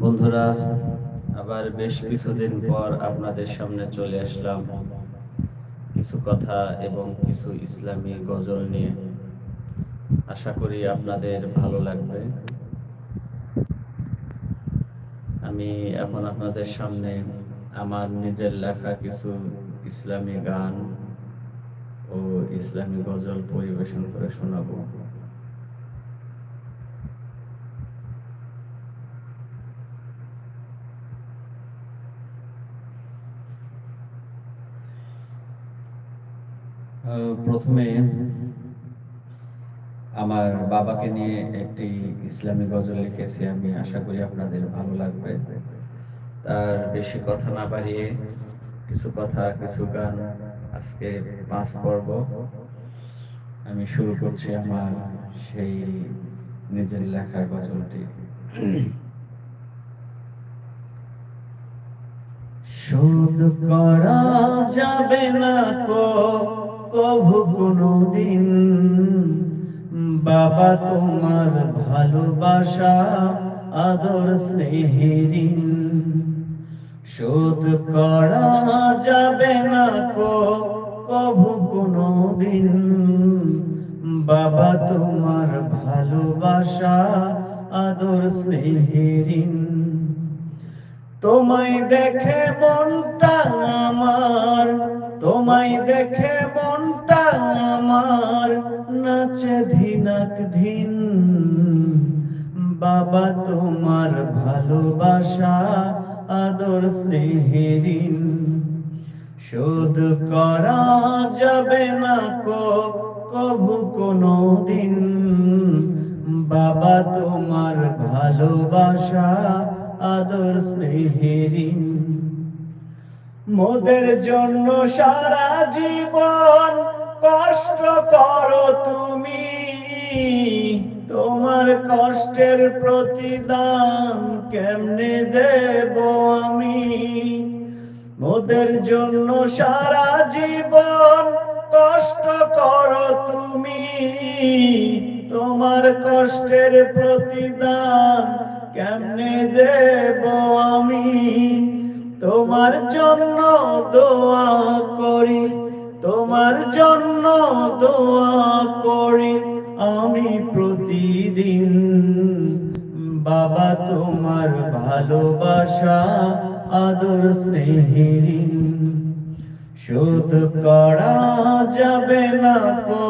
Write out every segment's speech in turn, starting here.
বন্ধুরা, আবার বেশ কিছুদিন পর আপনাদের সামনে চলে আসলাম কিছু কথা এবং কিছু ইসলামী গজল নিয়ে। আশা করি আপনাদের ভালো লাগবে। আমি এখন আপনাদের সামনে আমার নিজের লেখা কিছু ইসলামী গান ও ইসলামী গজল পরিবেশন করে শোনাবো। প্রথমে আমার বাবাকে নিয়ে একটি ইসলামী গজল লিখেছি, আমি আশা করি আপনাদের ভালো লাগবে। তার বেশি কথা না বাড়িয়ে কিছু কথা, কিছু গান আজকে পাঁচ পর্ব। আমি শুরু করছি আমার সেই নিজের লেখার গজলটি। শোধ করা যাবে না কো কভু কোনো দিন বাবা তোমার ভালোবাসা, আদর স্নেহেরিন শোধ করা যাবে না কো কোনো দিন বাবা তোমার ভালোবাসা, আদর স্নেহেরিন তোমায় দেখে মনটা আমার তোমায় দেখে মনটা আমার নাচে ধিনাক ধিন। বাবা তোমার ভালোবাসা, আদর স্নেহেরিন শোধ করা যাবে না কো, কভু কোনো দিন। বাবা তোমার ভালোবাসা, আদর স্নেহেরিন মোদের জন্য সারা জীবন কষ্ট করো তুমি। তোমার কষ্টের প্রতিদান কেমনে দেব আমি? মোদের জন্য সারা জীবন কষ্ট করো তুমি। তোমার কষ্টের প্রতিদান কেমনে দেব আমি তোমার জন্য দোয়া করি, তোমার জন্য দোয়া করি। আমি প্রতিদিন বাবা তোমার ভালোবাসা, আদর স্নেহিরিন শোধ করা যাবে না কো,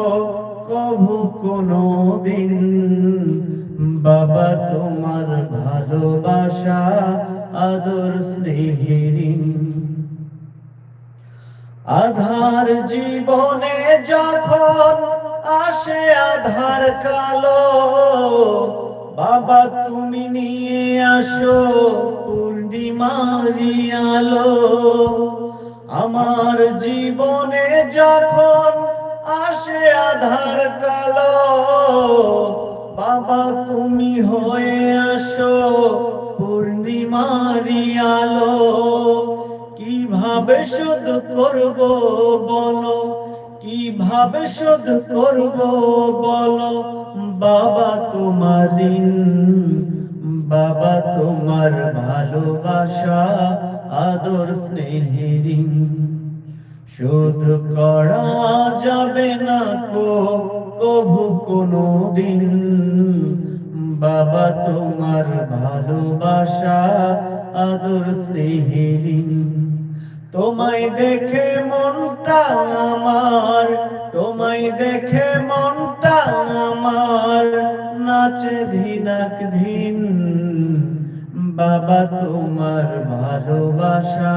কভু কোনো দিন বাবা তোমার ভালোবাসা আদর স্নেহিরিন। আধার জীবনে যখন আসে আধার কালো, বাবা তুমি নিয়ে আসো পূর্ণিমারি আলো আমার জীবনে যখন আসে আধার কালো, বাবা তুমি হয়ে পূর্ণিমারি আলো, কীভাবে শোধ করব বলো? কীভাবে শোধ করব বলো? বাবা তোমার বাবা তোমার ভালোবাসা, আদর স্নেহেরিন শোধ করা যাবে না কো কভু কোনো দিন বাবা, তোমার ভালোবাসা আদর স্নেহেরিন তোমায় দেখে মনটা আমার, তোমায় দেখে মনটা আমার, নাচে ধিনাক ধিন বাবা, তোমার ভালোবাসা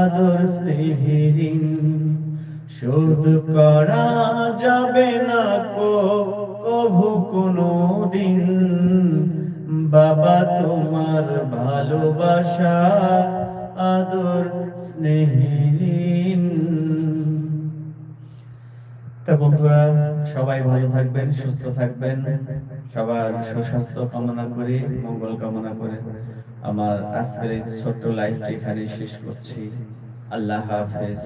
আদর স্নেহেরিন শোধ করা যাবে না কো ভালোবাসা আদর স্নেহীন তা বন্ধুরা, সবাই ভালো থাকবেন, সুস্থ থাকবেন। সবার সুস্বাস্থ্য কামনা করে, মঙ্গল কামনা করে আমার আজকের এই ছোট্ট লাইফটি এখানে শেষ করছি। আল্লাহ হাফেজ।